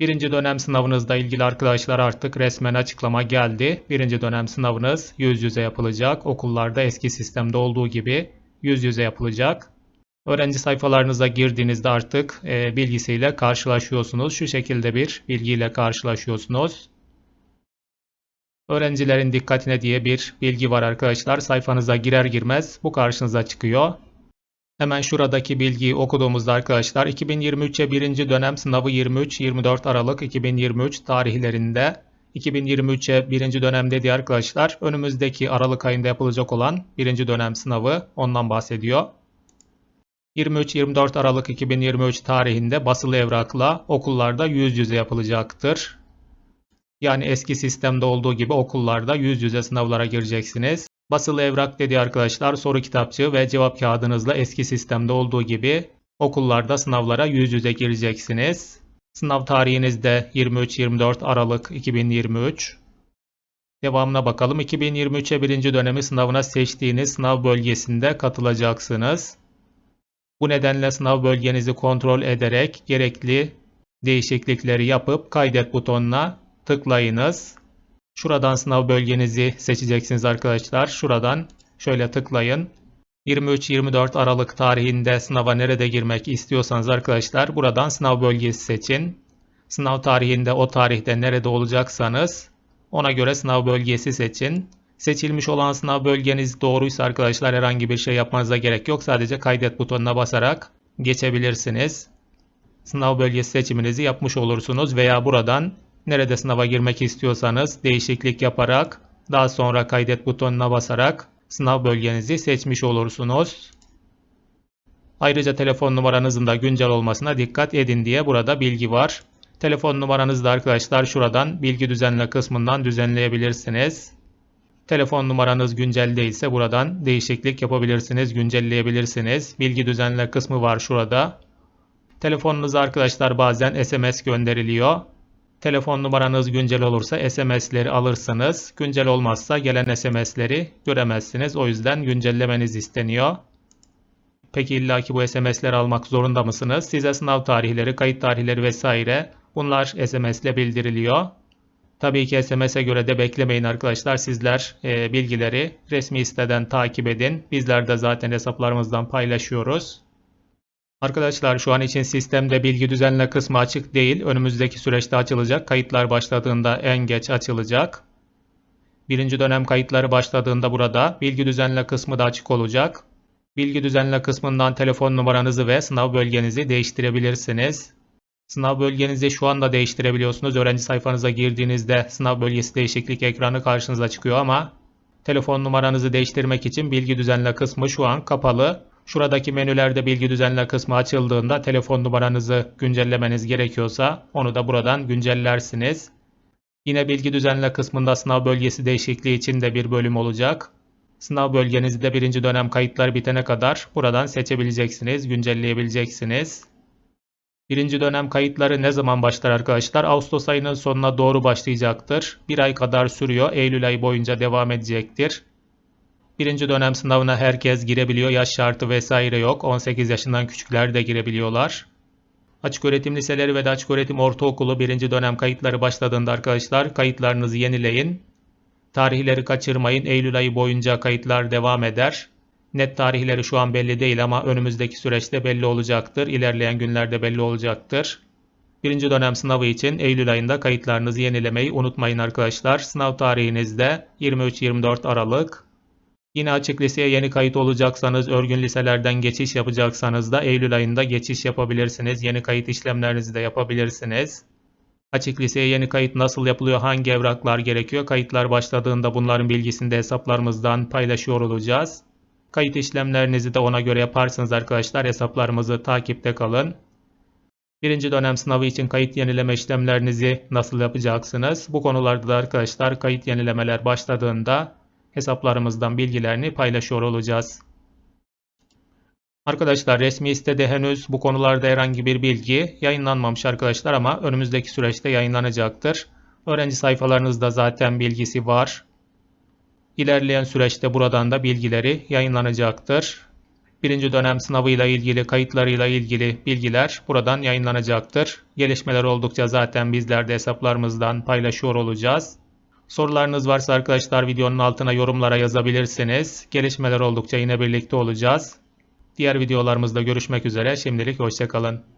Birinci dönem sınavınızla ilgili arkadaşlar artık resmen açıklama geldi. Birinci dönem sınavınız yüz yüze yapılacak. Okullarda eski sistemde olduğu gibi yüz yüze yapılacak. Öğrenci sayfalarınıza girdiğinizde artık e, bilgisiyle karşılaşıyorsunuz. Şu şekilde bir bilgiyle karşılaşıyorsunuz. Öğrencilerin dikkatine diye bir bilgi var arkadaşlar. Sayfanıza girer girmez bu karşınıza çıkıyor. Hemen şuradaki bilgiyi okuduğumuzda arkadaşlar 2023'e birinci dönem sınavı 23-24 Aralık 2023 tarihlerinde 2023'e birinci dönem dedi arkadaşlar önümüzdeki Aralık ayında yapılacak olan birinci dönem sınavı ondan bahsediyor. 23-24 Aralık 2023 tarihinde basılı evrakla okullarda yüz yüze yapılacaktır. Yani eski sistemde olduğu gibi okullarda yüz yüze sınavlara gireceksiniz. Basılı evrak dediği arkadaşlar soru kitapçığı ve cevap kağıdınızla eski sistemde olduğu gibi okullarda sınavlara yüz yüze gireceksiniz. Sınav tarihiniz de 23-24 Aralık 2023. Devamına bakalım. 2023'e birinci dönemi sınavına seçtiğiniz sınav bölgesinde katılacaksınız. Bu nedenle sınav bölgenizi kontrol ederek gerekli değişiklikleri yapıp kaydet butonuna tıklayınız. Şuradan sınav bölgenizi seçeceksiniz arkadaşlar. Şuradan şöyle tıklayın. 23-24 Aralık tarihinde sınava nerede girmek istiyorsanız arkadaşlar buradan sınav bölgesi seçin. Sınav tarihinde o tarihte nerede olacaksanız ona göre sınav bölgesi seçin. Seçilmiş olan sınav bölgeniz doğruysa arkadaşlar herhangi bir şey yapmanıza gerek yok. Sadece kaydet butonuna basarak geçebilirsiniz. Sınav bölgesi seçiminizi yapmış olursunuz veya buradan nerede sınava girmek istiyorsanız değişiklik yaparak daha sonra kaydet butonuna basarak sınav bölgenizi seçmiş olursunuz. Ayrıca telefon numaranızın da güncel olmasına dikkat edin diye burada bilgi var. Telefon numaranızı da arkadaşlar şuradan bilgi düzenle kısmından düzenleyebilirsiniz. Telefon numaranız güncel değilse buradan değişiklik yapabilirsiniz, güncelleyebilirsiniz. Bilgi düzenle kısmı var şurada. Telefonunuza arkadaşlar bazen SMS gönderiliyor. Telefon numaranız güncel olursa SMS'leri alırsınız. Güncel olmazsa gelen SMS'leri göremezsiniz. O yüzden güncellemeniz isteniyor. Peki illaki bu SMS'leri almak zorunda mısınız? Size sınav tarihleri, kayıt tarihleri vesaire bunlar SMS ile bildiriliyor. Tabii ki SMS'e göre de beklemeyin arkadaşlar. Sizler e, bilgileri resmi siteden takip edin. Bizler de zaten hesaplarımızdan paylaşıyoruz. Arkadaşlar şu an için sistemde bilgi düzenle kısmı açık değil. Önümüzdeki süreçte açılacak. Kayıtlar başladığında en geç açılacak. Birinci dönem kayıtları başladığında burada bilgi düzenle kısmı da açık olacak. Bilgi düzenle kısmından telefon numaranızı ve sınav bölgenizi değiştirebilirsiniz. Sınav bölgenizi şu anda değiştirebiliyorsunuz. Öğrenci sayfanıza girdiğinizde sınav bölgesi değişiklik ekranı karşınıza çıkıyor ama telefon numaranızı değiştirmek için bilgi düzenle kısmı şu an kapalı. Şuradaki menülerde bilgi düzenle kısmı açıldığında telefon numaranızı güncellemeniz gerekiyorsa onu da buradan güncellersiniz. Yine bilgi düzenle kısmında sınav bölgesi değişikliği için de bir bölüm olacak. Sınav bölgenizi birinci dönem kayıtlar bitene kadar buradan seçebileceksiniz, güncelleyebileceksiniz. Birinci dönem kayıtları ne zaman başlar arkadaşlar? Ağustos ayının sonuna doğru başlayacaktır. Bir ay kadar sürüyor. Eylül ayı boyunca devam edecektir. Birinci dönem sınavına herkes girebiliyor. Yaş şartı vesaire yok. 18 yaşından küçükler de girebiliyorlar. Açık öğretim liseleri ve de açık öğretim ortaokulu birinci dönem kayıtları başladığında arkadaşlar kayıtlarınızı yenileyin. Tarihleri kaçırmayın. Eylül ayı boyunca kayıtlar devam eder. Net tarihleri şu an belli değil ama önümüzdeki süreçte belli olacaktır. İlerleyen günlerde belli olacaktır. Birinci dönem sınavı için Eylül ayında kayıtlarınızı yenilemeyi unutmayın arkadaşlar. Sınav tarihiniz de 23-24 Aralık. Yine açık liseye yeni kayıt olacaksanız, örgün liselerden geçiş yapacaksanız da Eylül ayında geçiş yapabilirsiniz. Yeni kayıt işlemlerinizi de yapabilirsiniz. Açık liseye yeni kayıt nasıl yapılıyor, hangi evraklar gerekiyor? Kayıtlar başladığında bunların bilgisini de hesaplarımızdan paylaşıyor olacağız. Kayıt işlemlerinizi de ona göre yaparsınız arkadaşlar. Hesaplarımızı takipte kalın. Birinci dönem sınavı için kayıt yenileme işlemlerinizi nasıl yapacaksınız? Bu konularda da arkadaşlar kayıt yenilemeler başladığında hesaplarımızdan bilgilerini paylaşıyor olacağız. Arkadaşlar resmi sitede henüz bu konularda herhangi bir bilgi yayınlanmamış arkadaşlar ama önümüzdeki süreçte yayınlanacaktır. Öğrenci sayfalarınızda zaten bilgisi var. İlerleyen süreçte buradan da bilgileri yayınlanacaktır. birinci dönem sınavıyla ilgili, kayıtlarıyla ilgili bilgiler buradan yayınlanacaktır. Gelişmeler oldukça zaten bizler de hesaplarımızdan paylaşıyor olacağız. Sorularınız varsa arkadaşlar videonun altına yorumlara yazabilirsiniz. Gelişmeler oldukça yine birlikte olacağız. Diğer videolarımızda görüşmek üzere. Şimdilik hoşçakalın.